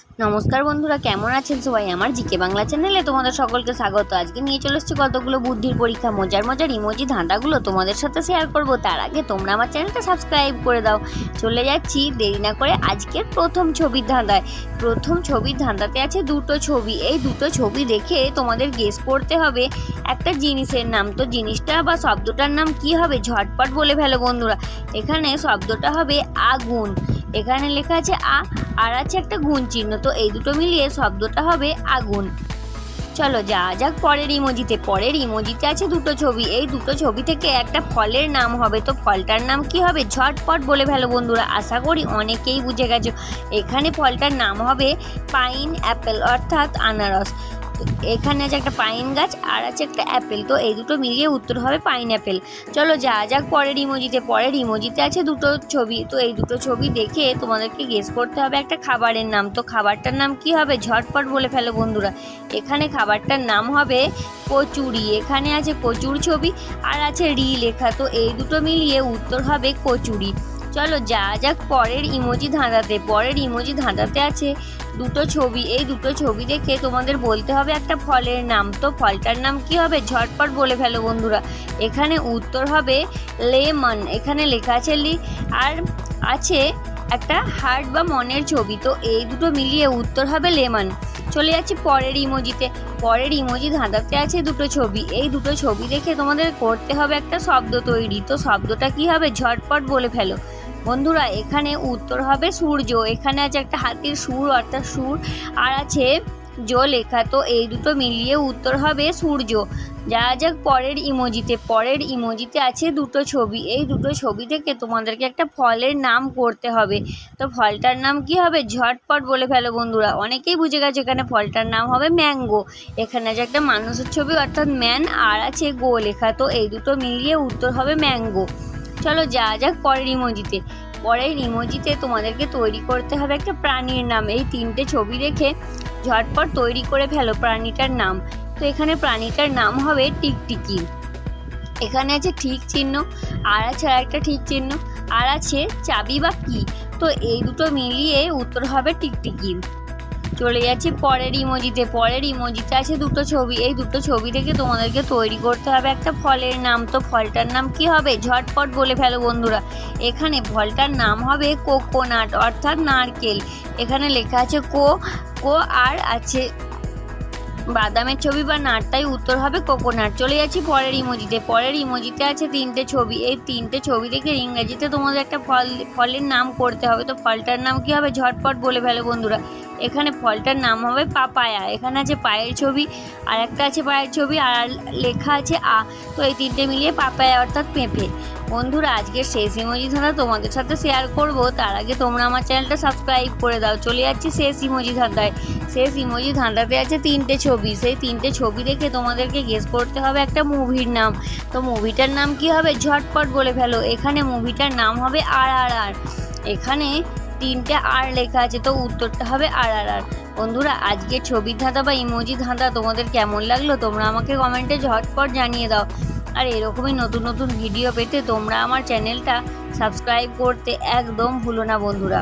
নমস্কার বন্ধুরা, কেমন আছেন সবাই? আমার জিকে বাংলা চ্যানেলে তোমাদের সকলকে স্বাগত। আজকে নিয়ে চলে এসেছি কতগুলো বুদ্ধির পরীক্ষা, মজার মজার ইমোজি ধাঁধাগুলো তোমাদের সাথে শেয়ার করব। তার আগে তোমরা আমার চ্যানেলটা সাবস্ক্রাইব করে দাও। চলে যাচ্ছি, দেরি না করে আজকের প্রথম ছবির ধাঁধায়। প্রথম ছবির ধাঁধাতে আছে দুটো ছবি। এই দুটো ছবি দেখে তোমাদের গেস করতে হবে একটা জিনিসের নাম। তো জিনিসটা বা শব্দটার নাম কি হবে? ঝটপট বলে ফেলো বন্ধুরা। এখানে শব্দটা হবে আগুন। এখানে লেখা আছে আ আর আছে একটা গুণ চিহ্ন, তো এই দুটো মিলিয়ে শব্দটা হবে আগুন। চলো যা যাক পরের ইমোজিতে। পরের ইমোজিতে আছে দুটো ছবি। এই দুটো ছবি থেকে একটা ফলের নাম হবে। তো ফলটার নাম কি হবে? ঝটপট বলে ফেলো বন্ধুরা, আশা করি অনেকেই বুঝে গেছো। এখানে ফলটার নাম হবে পাইন অ্যাপেল অর্থাৎ আনারস। এখানে আছে একটা পাইন গাছ আর আছে একটা অ্যাপেল। তো এই দুটো মিলিয়ে উত্তর হবে পাইন অ্যাপেল চলো যা যাক পরের ইমোজিতে পরের ইমোজিতে আছে দুটো ছবি। তো এই দুটো ছবি দেখে তোমাদেরকে গেস করতে হবে একটা খাবারের নাম। তো খাবারটার নাম কি হবে? ঝটপট বলে ফেলো বন্ধুরা। এখানে খাবারটার নাম হবে কচুরি। এখানে আছে কচুর ছবি আর আছে রি লেখা। তো এই দুটো মিলিয়ে উত্তর হবে কচুরি। চলো যা যাক পরের ইমোজি ধাঁধাতে, পরের ইমোজি ধাঁধাতে আছে দুটো ছবি। এই দুটো ছবি দেখে তোমাদের বলতে হবে একটা ফলের নাম। তো ফলটার নাম কি হবে? ঝটপট বলে ফেলো বন্ধুরা। এখানে উত্তর হবে লেমন। এখানে লেখা আছে লি, আর আছে একটা হার্ট বা মনের ছবি। তো এই দুটো মিলিয়ে উত্তর হবে লেমন। চলে যাচ্ছি পরের ইমোজিতে। পরের ইমোজি ধাঁধাতে আছে দুটো ছবি। এই দুটো ছবি দেখে তোমাদের করতে হবে একটা শব্দ তৈরি। তো শব্দটা কি হবে? ঝটপট বলে ফেলো। বন্ধুরা, এখানে উত্তর হবে সূর্য। এখানে আছে একটা হাতির সুর, অর্থাৎ সুর, আর আছে জো লেখা। তো এই দুটো মিলিয়ে উত্তর হবে সূর্য। যা যাক পরের ইমোজিতে। পরের ইমোজিতে আছে দুটো ছবি। এই দুটো ছবি থেকে তোমাদেরকে একটা ফলের নাম করতে হবে। তো ফলটার নাম কি হবে? ঝটপট বলে ফেলো বন্ধুরা। অনেকেই বুঝে গেছে এখানে ফলটার নাম হবে ম্যাঙ্গো। এখানে আছে একটা মানুষের ছবি, অর্থাৎ ম্যান, আর আছে গো লেখা। তো এই দুটো মিলিয়ে উত্তর হবে ম্যাঙ্গো। চলো যা যাক পরের ইমোজিতে পরের ইমোজিতে তোমাদেরকে তৈরি করতে হবে একটা প্রাণীর নাম। এই তিনটে ছবি দেখে ঝটপট তৈরি করে ফেলো প্রাণীটার নাম। তো এখানে প্রাণীটার নাম হবে টিকটিকি। এখানে আছে ঠিক চিহ্ন, আর আছে আর একটা ঠিক চিহ্ন, আর আছে চাবি বা কি। তো এই দুটো মিলিয়ে উত্তর হবে টিকটিকি। চলে যাচ্ছি। পরের ইমোজিতে পরের ইমোজিতে আছে দুটো ছবি। এই দুটো ছবি থেকে তোমাদেরকে তৈরি করতে হবে একটা ফলের নাম। তো ফলটার নাম কি হবে? ঝটপট বলে ফেলো বন্ধুরা। এখানে ফলটার নাম হবে কোকোনাট অর্থাৎ নারকেল। এখানে লেখা আছে কো কো আর আছে বাদামের ছবি বা নাটটাই উত্তর হবে কোকোনাট চলে যাচ্ছি পরের ইমোজিতে পরের ইমোজিতে আছে তিনটে ছবি। এই তিনটে ছবি দেখে ইংরেজিতে তোমাদের একটা ফল, ফলের নাম করতে হবে। তো ফলটার নাম কি হবে? ঝটপট বলে ফেলো বন্ধুরা। এখানে ফলটার নাম হবে পাপায়া। এখানে আছে পায়ের ছবি, আর একটা আছে পায়ের ছবি, আর লেখা আছে আ। তো এই তিনটে মিলিয়ে পাপায়া অর্থাৎ পেঁপে। বন্ধুরা, আজকের শেষ ইমোজি ধাঁধা তোমাদের সাথে শেয়ার করব। তার আগে তোমরা আমার চ্যানেলটা সাবস্ক্রাইব করে দাও। চলে যাচ্ছি শেষ ইমোজি ধাঁধায়। শেষ ইমোজি ধাঁধাতে আছে তিনটে ছবি। সেই তিনটে ছবি দেখে তোমাদেরকে গেস করতে হবে একটা মুভির নাম। তো মুভিটার নাম কি হবে? ঝটপট বলে ফেলো। এখানে মুভিটার নাম হবে আর আর আর এখানে তিনটে আর লেখা আছে, তো উত্তরটা হবে আর আর আর বন্ধুরা, আজকে ছবি ধাঁধা বা ইমোজি ধাঁধা তোমাদের কেমন লাগল তোমরা আমাকে কমেন্টে ঝটপট জানিয়ে দাও। আর এরকমই নতুন নতুন ভিডিও পেতে তোমরা আমার চ্যানেলটা সাবস্ক্রাইব করতে একদম ভুলো না বন্ধুরা।